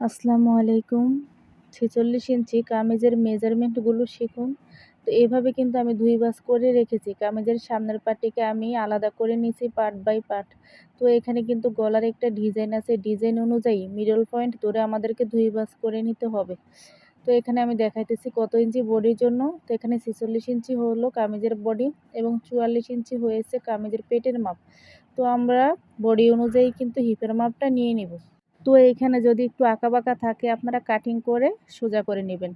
আসসালামু আলাইকুম। ছেচল্লিশ ইঞ্চি কামিজের মেজারমেন্টগুলো শিখুন। তো এভাবে কিন্তু আমি দুই বাস করে রেখেছি। কামিজের সামনের পাটিকে আমি আলাদা করে নিয়েছি পার্ট বাই পার্ট তো এখানে কিন্তু গলার একটা ডিজাইন আছে। ডিজাইন অনুযায়ী মিডল পয়েন্ট ধরে আমাদেরকে দুই বাস করে নিতে হবে। তো এখানে আমি দেখাইতেছি কত ইঞ্চি বডির জন্য। তো এখানে ছেচল্লিশ ইঞ্চি হলো কামিজের বডি এবং চুয়াল্লিশ ইঞ্চি হয়েছে কামিজের পেটের মাপ। তো আমরা বডি অনুযায়ী কিন্তু হিপের মাপটা নিয়ে নিব। তো এইখানে যদি একটু আঁকা বাঁকা থাকে, আপনারা কাটিং করে সোজা করে নেবেন।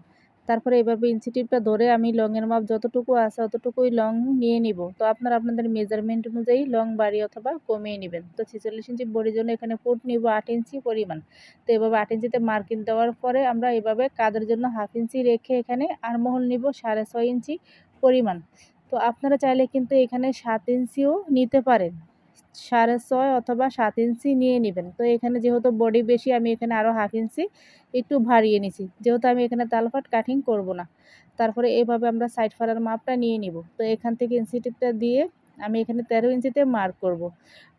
তারপরে এভাবে ইঞ্চিটিভটা ধরে আমি লংয়ের মাপ যতটুকু আছে অতটুকুই লং নিয়ে নিব। তো আপনারা আপনাদের মেজারমেন্ট অনুযায়ী লং বাড়ি অথবা কমিয়ে নেবেন। তো ছেচল্লিশ ইঞ্চি বডির জন্য এখানে ফুট নিব আট ইঞ্চি পরিমাণ। তো এভাবে আট ইঞ্চিতে মার্কিং দেওয়ার পরে আমরা এভাবে কাদের জন্য হাফ ইঞ্চি রেখে এখানে আরমহল নিব সাড়ে ছয় ইঞ্চি পরিমাণ। তো আপনারা চাইলে কিন্তু এখানে সাত ইঞ্চিও নিতে পারেন। সাড়ে ছয় অথবা সাত ইঞ্চি নিয়ে নেবেন। তো এখানে যেহেতু বডি বেশি, আমি এখানে আরও হাফ ইঞ্চি একটু ভারিয়ে নিছি। যেহেতু আমি এখানে তালফাট কাটিং করব না, তারপরে এভাবে আমরা সাইড ফাড়ার মাপটা নিয়ে নিব। তো এখান থেকে ইঞ্চিটিপটা দিয়ে আমি এখানে তেরো ইঞ্চিতে মার্ক করব।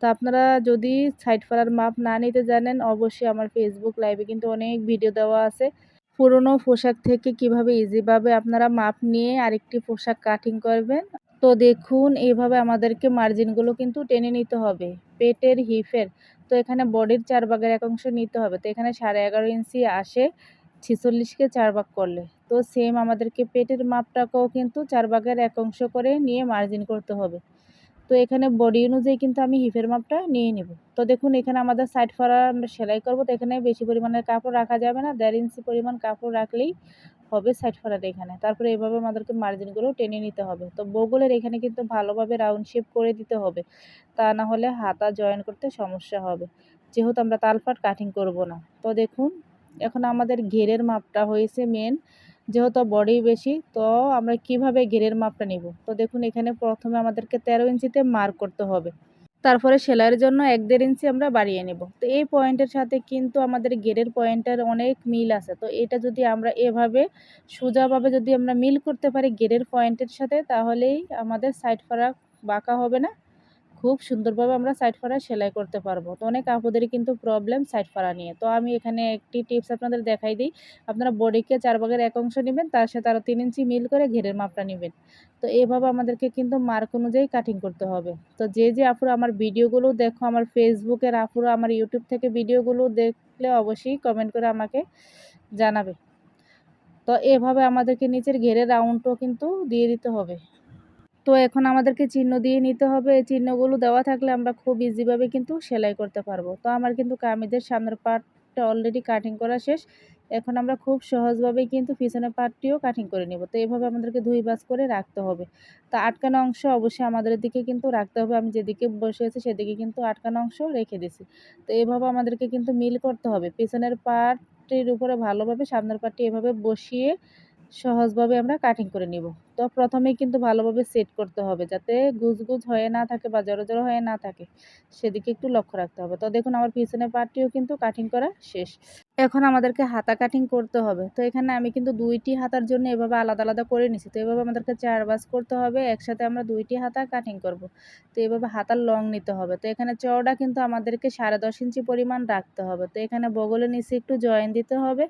তো আপনারা যদি সাইড ফাড়ার মাপ না নিতে জানেন, অবশ্যই আমার ফেসবুক লাইভে কিন্তু অনেক ভিডিও দেওয়া আছে। পুরনো পোশাক থেকে কীভাবে ইজিভাবে আপনারা মাপ নিয়ে আরেকটি পোশাক কাটিং করবেন। তো দেখুন এইভাবে আমাদেরকে মার্জিনগুলো কিন্তু টেনে নিতে হবে। পেটের হিপের তো এখানে বডির চার ভাগের এক অংশ নিতে হবে। তো এখানে সাড়ে এগারো ইঞ্চি আসে ছিচল্লিশকে চার ভাগ করলে। তো সেম আমাদেরকে পেটের মাপটাকেও কিন্তু চার ভাগের এক অংশ করে নিয়ে মার্জিন করতে হবে। তো এখানে বডি অনুযায়ী কিন্তু আমি হিপের মাপটা নিয়ে নেব। তো দেখুন, এখানে আমাদের সাইড ফাড়া সেলাই করব। তো এখানে বেশি পরিমাণের কাপড় রাখা যাবে না। দেড় ইঞ্চি পরিমাণ কাপড় রাখলেই হবে সাইড ফাড়াটা এখানে। তারপরে এভাবে আমাদেরকে মার্জিনগুলো টেনে নিতে হবে। তো বগলের এখানে কিন্তু ভালোভাবে রাউন্ড শেপ করে দিতে হবে। তা না হলে হাতা জয়েন করতে সমস্যা হবে। যেহেতু আমরা তালপাট কাটিং করব না। তো দেখুন, এখন আমাদের ঘেরের মাপটা হয়েছে মেন যেহেতু বডি বেশি, তো আমরা কীভাবে ঘেরের মাপটা নিব? তো দেখুন, এখানে প্রথমে আমাদেরকে তেরো ইঞ্চিতে মার্ক করতে হবে। তারপরে সেলাইয়ের জন্য এক দেড় ইঞ্চি আমরা বাড়িয়ে নেব। তো এই পয়েন্টের সাথে কিন্তু আমাদের গেরের পয়েন্টের অনেক মিল আছে। তো এটা যদি আমরা এভাবে সোজাভাবে যদি আমরা মিল করতে পারি গেরের পয়েন্টের সাথে, তাহলেই আমাদের সাইড ফারাক বাঁকা হবে না। খুব সুন্দরভাবে আমরা সাইড ফাড়া সেলাই করতে পারব। তো অনেক আপুদেরই কিন্তু প্রবলেম সাইড ফাড়া নিয়ে। তো আমি এখানে একটি টিপস আপনাদের দেখাই দিই। আপনারা বডিকে চার ভাগের এক অংশ নেবেন, তার সাথে আরও তিন ইঞ্চি মিল করে ঘেরের মাপটা নেবেন। তো এভাবে আমাদেরকে কিন্তু মার্ক অনুযায়ী কাটিং করতে হবে। তো যে যে আপুরা আমার ভিডিওগুলো দেখো, আমার ফেসবুকের আপুরা আমার ইউটিউব থেকে ভিডিওগুলো দেখলে অবশ্যই কমেন্ট করে আমাকে জানাবে। তো এভাবে আমাদেরকে নিচের ঘেরের রাউন্ডও কিন্তু দিয়ে দিতে হবে। তো এখন আমাদেরকে চিহ্ন দিয়ে নিতে হবে। এই চিহ্নগুলো দেওয়া থাকলে আমরা খুব ইজিভাবে কিন্তু সেলাই করতে পারব। তো আমার কিন্তু কামিজের সামনের পার্টটা অলরেডি কাটিং করা শেষ। এখন আমরা খুব সহজভাবেই কিন্তু পিছনের পার্টটিও কাটিং করে নিব। তো এভাবে আমাদেরকে দুই বাস করে রাখতে হবে। তা আটকানো অংশ অবশ্যই আমাদের দিকে কিন্তু রাখতে হবে। আমি যেদিকে বসে আছি সেদিকে কিন্তু আটকানো অংশ রেখে দিছি। তো এভাবে আমাদেরকে কিন্তু মিল করতে হবে। পিছনের পার্টটির উপরে ভালোভাবে সামনের পার্টটি এভাবে বসিয়ে সহজভাবে আমরা কাটিং করে নিব। তো প্রথমেই কিন্তু ভালোভাবে সেট করতে হবে যাতে গুজগুজ হয়ে না থাকে বা জড়ো জড়ো হয়ে না থাকে। সেদিকে একটু লক্ষ্য রাখতে হবে। তো দেখুন আমার পিছনের পার্টটিও কিন্তু কাটিং করা শেষ। এখন আমাদেরকে হাতা কাটিং করতে হবে। তো এখানে আমি কিন্তু দুইটি হাতার জন্য এভাবে আলাদা আলাদা করে নিছি। তো এভাবে আমাদেরকে চার বাস করতে হবে। একসাথে আমরা দুইটি হাতা কাটিং করব। তো এভাবে হাতার লং নিতে হবে। তো এখানে চওড়া কিন্তু আমাদেরকে সাড়ে দশ ইঞ্চি পরিমাণ রাখতে হবে। তো এখানে বগলের নিচে একটু জয়েন দিতে হবে।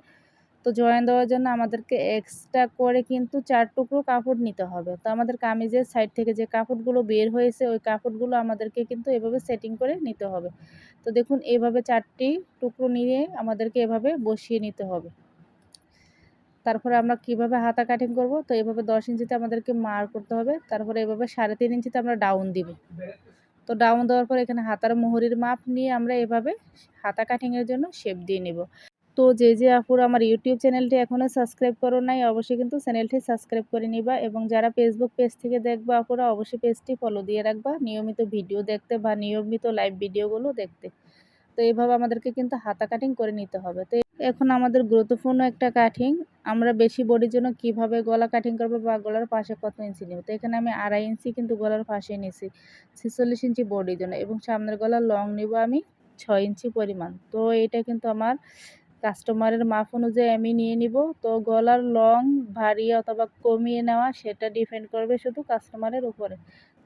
তো জয়েন দেওয়ার জন্য আমাদেরকে এক্সট্রা করে কিন্তু চার টুকরো কাপড় নিতে হবে। তো আমাদের কামিজের সাইড থেকে যে কাপড়গুলো বের হয়েছে, ওই কাপড়গুলো আমাদেরকে কিন্তু এভাবে সেটিং করে নিতে হবে। তো দেখুন, এভাবে চারটি টুকরো নিয়ে আমাদেরকে এভাবে বসিয়ে নিতে হবে। তারপরে আমরা কীভাবে হাতা কাটিং করব? তো এভাবে দশ ইঞ্চিতে আমাদেরকে মার করতে হবে। তারপরে এভাবে সাড়ে তিন ইঞ্চিতে আমরা ডাউন দিব। তো ডাউন দেওয়ার পর এখানে হাতার মোহরির মাপ নিয়ে আমরা এভাবে হাতা কাটিংয়ের জন্য শেপ দিয়ে নিব। তো যে যে আপুর আমার ইউটিউব চ্যানেলটি এখনও সাবস্ক্রাইব করো নাই, অবশ্যই কিন্তু চ্যানেলটি সাবস্ক্রাইব করে নিবা এবং যারা ফেসবুক পেজ থেকে দেখবা আপুরা অবশ্যই পেজটি ফলো দিয়ে রাখবা, নিয়মিত ভিডিও দেখতে বা নিয়মিত লাইভ ভিডিওগুলো দেখতে। তো এইভাবে আমাদেরকে কিন্তু হাতা কাটিং করে নিতে হবে। তো এখন আমাদের গুরুত্বপূর্ণ একটা কাটিং আমরা বেশি বডির জন্য কীভাবে গলা কাটিং করব বা গলার পাশে কত ইঞ্চি নেব? তো এখানে আমি আড়াই ইঞ্চি কিন্তু গলার পাশে নিয়েছি ছেচল্লিশ ইঞ্চি বডির জন্য এবং সামনের গলার লং নিব আমি ছয় ইঞ্চি পরিমাণ। তো এটা কিন্তু আমার কাস্টমারের মাপ অনুযায়ী আমি নিয়ে নিব। তো গলার লং ভারী অথবা কমিয়ে নেওয়া সেটা ডিপেন্ড করবে শুধু কাস্টমারের উপরে।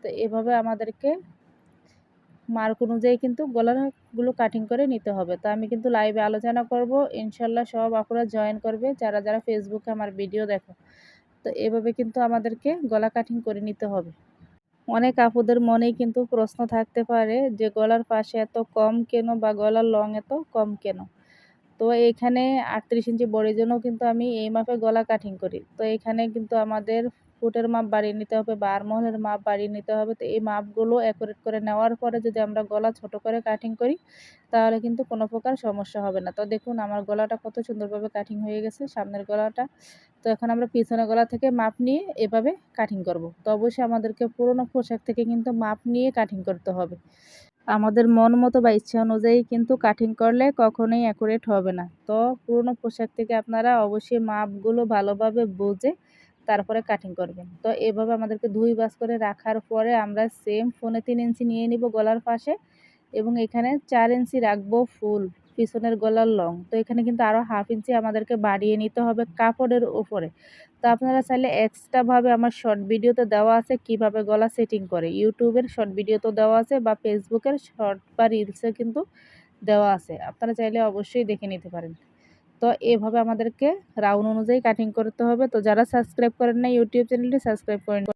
তো এভাবে আমাদেরকে মার্ক অনুযায়ী কিন্তু গলারগুলো কাটিং করে নিতে হবে। তো আমি কিন্তু লাইভে আলোচনা করব। ইনশাল্লাহ সব আপুরা জয়েন করবে। যারা যারা ফেসবুকে আমার ভিডিও দেখো। তো এভাবে কিন্তু আমাদেরকে গলা কাটিং করে নিতে হবে। অনেক আপুদের মনেই কিন্তু প্রশ্ন থাকতে পারে যে গলার পাশে এত কম কেন বা গলার লং এত কম কেন? তো এখানে আটত্রিশ ইঞ্চি বড়ির জন্য কিন্তু আমি এই মাপে গলা কাটিং করি। তো এখানে কিন্তু আমাদের ফুটের মাপ বাড়িয়ে নিতে হবে বা আরমহলের মাপ বাড়িয়ে নিতে হবে। তো এই মাপগুলো অ্যাকুরেট করে নেওয়ার পরে যদি আমরা গলা ছোট করে কাটিং করি, তাহলে কিন্তু কোনো প্রকার সমস্যা হবে না। তো দেখুন আমার গলাটা কত সুন্দরভাবে কাটিং হয়ে গেছে, সামনের গলাটা। তো এখন আমরা পিছনের গলা থেকে মাপ নিয়ে এভাবে কাটিং করব। তো অবশ্যই আমাদেরকে পুরোনো পোশাক থেকে কিন্তু মাপ নিয়ে কাটিং করতে হবে। আমাদের মন মতো বা ইচ্ছা অনুযায়ী কিন্তু কাটিং করলে কখনোই অ্যাকুরেট হবে না। তো পুরনো পোশাক থেকে আপনারা অবশ্যই মাপগুলো ভালোভাবে বুঝে তারপরে কাটিং করবেন। তো এভাবে আমাদেরকে দুই বাস করে রাখার পরে আমরা সেম ফোনে তিন ইঞ্চি নিয়ে নিব গলার পাশে এবং এখানে চার ইঞ্চি রাখব ফুল পিছনের গলার লং। তো এখানে কিন্তু আরও হাফ ইঞ্চি আমাদেরকে বাড়িয়ে নিতে হবে কাপড়ের উপরে। তো আপনারা চাইলে এক্সট্রাভাবে আমার শর্ট ভিডিওতে দেওয়া আছে কীভাবে গলা সেটিং করে। ইউটিউবের শর্ট ভিডিওতেও দেওয়া আছে বা ফেসবুকের শর্ট বা রিলসে কিন্তু দেওয়া আছে। আপনারা চাইলে অবশ্যই দেখে নিতে পারেন। তো এভাবে আমাদেরকে রাউন্ড অনুযায়ী কাটিং করতে হবে। তো যারা সাবস্ক্রাইব করেন না ইউটিউব চ্যানেলটি সাবস্ক্রাইব করেন।